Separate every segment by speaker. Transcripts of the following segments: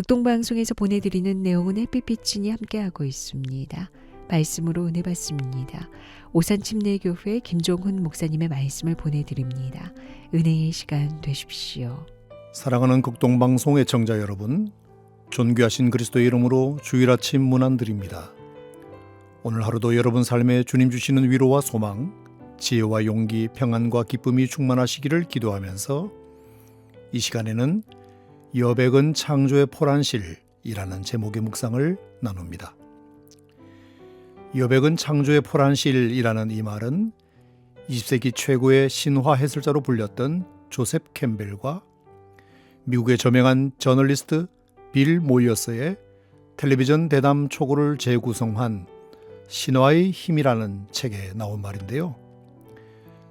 Speaker 1: 극동방송에서 보내드리는 내용은 햇빛비친이 함께하고 있습니다. 말씀으로 은혜 받습니다. 오산침례교회 김종훈 목사님의 말씀을 보내드립니다. 은혜의 시간 되십시오.
Speaker 2: 사랑하는 극동방송 애청자 여러분, 존귀하신 그리스도의 이름으로 주일 아침 문안드립니다. 오늘 하루도 여러분 삶에 주님 주시는 위로와 소망, 지혜와 용기, 평안과 기쁨이 충만하시기를 기도하면서 이 시간에는 여백은 창조의 포란실이라는 제목의 묵상을 나눕니다. 여백은 창조의 포란실이라는 이 말은 20세기 최고의 신화 해설자로 불렸던 조셉 캠벨과 미국의 저명한 저널리스트 빌 모이어스의 텔레비전 대담 초고를 재구성한 신화의 힘이라는 책에 나온 말인데요.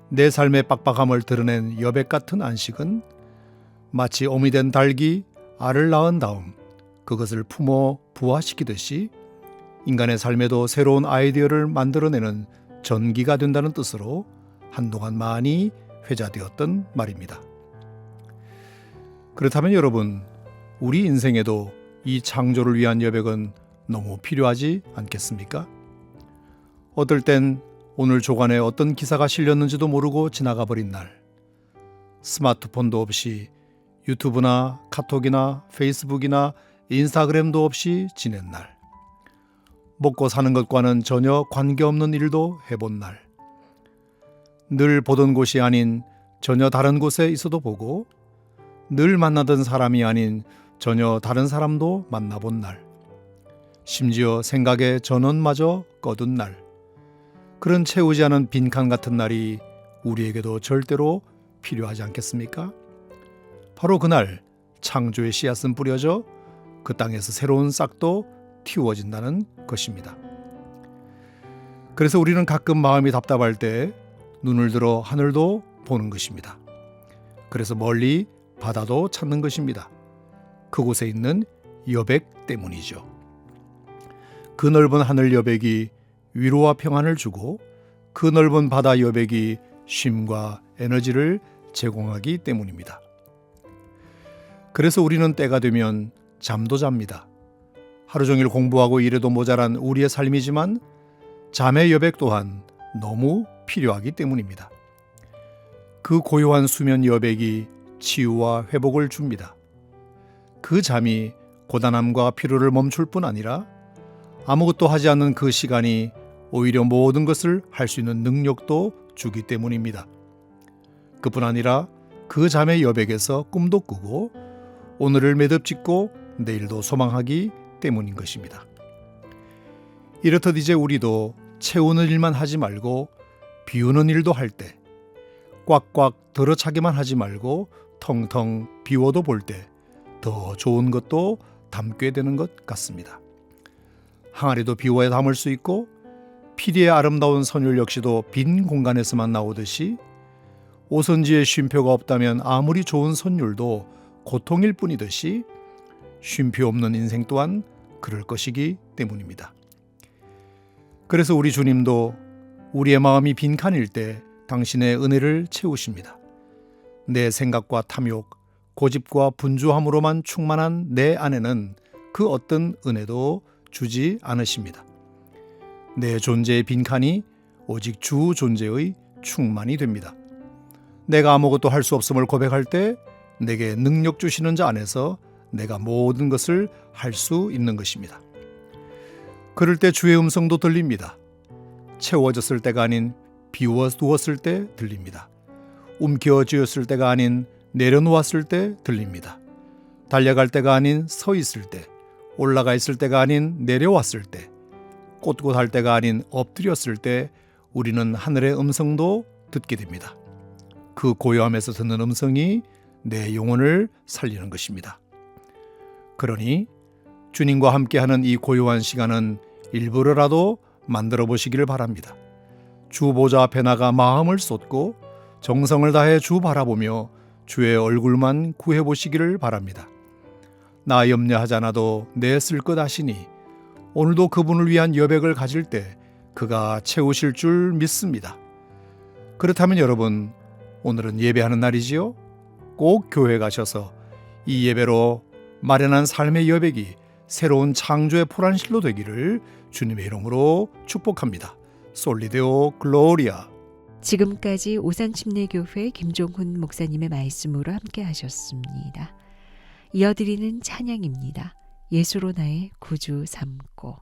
Speaker 2: 내 삶의 빡빡함을 드러낸 여백 같은 안식은 마치 오미 된 닭이 알을 낳은 다음 그것을 품어 부화시키듯이 인간의 삶에도 새로운 아이디어를 만들어내는 전기가 된다는 뜻으로 한동안 많이 회자되었던 말입니다. 그렇다면 여러분, 우리 인생에도 이 창조를 위한 여백은 너무 필요하지 않겠습니까? 어떨 땐 오늘 조간에 어떤 기사가 실렸는지도 모르고 지나가 버린 날, 스마트폰도 없이 유튜브나 카톡이나 페이스북이나 인스타그램도 없이 지낸 날, 먹고 사는 것과는 전혀 관계없는 일도 해본 날, 늘 보던 곳이 아닌 전혀 다른 곳에 있어도 보고 늘 만나던 사람이 아닌 전혀 다른 사람도 만나본 날, 심지어 생각의 전원마저 꺼둔 날, 그런 채우지 않은 빈칸 같은 날이 우리에게도 절대로 필요하지 않겠습니까? 바로 그날 창조의 씨앗은 뿌려져 그 땅에서 새로운 싹도 틔워진다는 것입니다. 그래서 우리는 가끔 마음이 답답할 때 눈을 들어 하늘도 보는 것입니다. 그래서 멀리 바다도 찾는 것입니다. 그곳에 있는 여백 때문이죠. 그 넓은 하늘 여백이 위로와 평안을 주고 그 넓은 바다 여백이 쉼과 에너지를 제공하기 때문입니다. 그래서 우리는 때가 되면 잠도 잡니다. 하루 종일 공부하고 일해도 모자란 우리의 삶이지만 잠의 여백 또한 너무 필요하기 때문입니다. 그 고요한 수면 여백이 치유와 회복을 줍니다. 그 잠이 고단함과 피로를 멈출 뿐 아니라 아무것도 하지 않는 그 시간이 오히려 모든 것을 할 수 있는 능력도 주기 때문입니다. 그뿐 아니라 그 잠의 여백에서 꿈도 꾸고 오늘을 매듭 짓고 내일도 소망하기 때문인 것입니다. 이렇듯 이제 우리도 채우는 일만 하지 말고 비우는 일도 할 때 꽉꽉 들어차기만 하지 말고 텅텅 비워도 볼 때 더 좋은 것도 담게 되는 것 같습니다. 항아리도 비워야 담을 수 있고 피리의 아름다운 선율 역시도 빈 공간에서만 나오듯이 오선지에 쉼표가 없다면 아무리 좋은 선율도 고통일 뿐이듯이 쉼표 없는 인생 또한 그럴 것이기 때문입니다. 그래서 우리 주님도 우리의 마음이 빈칸일 때 당신의 은혜를 채우십니다. 내 생각과 탐욕, 고집과 분주함으로만 충만한 내 안에는 그 어떤 은혜도 주지 않으십니다. 내 존재의 빈칸이 오직 주 존재의 충만이 됩니다. 내가 아무것도 할 수 없음을 고백할 때 내게 능력 주시는 자 안에서 내가 모든 것을 할 수 있는 것입니다. 그럴 때 주의 음성도 들립니다. 채워졌을 때가 아닌 비워두었을 때 들립니다. 움켜쥐었을 때가 아닌 내려놓았을 때 들립니다. 달려갈 때가 아닌 서 있을 때, 올라가 있을 때가 아닌 내려왔을 때, 꼿꼿할 때가 아닌 엎드렸을 때 우리는 하늘의 음성도 듣게 됩니다. 그 고요함에서 듣는 음성이 내 영혼을 살리는 것입니다. 그러니 주님과 함께하는 이 고요한 시간은 일부러라도 만들어 보시기를 바랍니다. 주 보좌 앞에 나가 마음을 쏟고 정성을 다해 주 바라보며 주의 얼굴만 구해 보시기를 바랍니다. 나 염려하지 않아도 내 쓸 것 아시니 오늘도 그분을 위한 여백을 가질 때 그가 채우실 줄 믿습니다. 그렇다면 여러분 오늘은 예배하는 날이지요? 꼭 교회 가셔서 이 예배로 마련한 삶의 여백이 새로운 창조의 포란실로 되기를 주님의 이름으로 축복합니다. 솔리데오 글로리아.
Speaker 1: 지금까지 오산침례교회 김종훈 목사님의 말씀으로 함께 하셨습니다. 이어드리는 찬양입니다. 예수로 나의 구주 삼고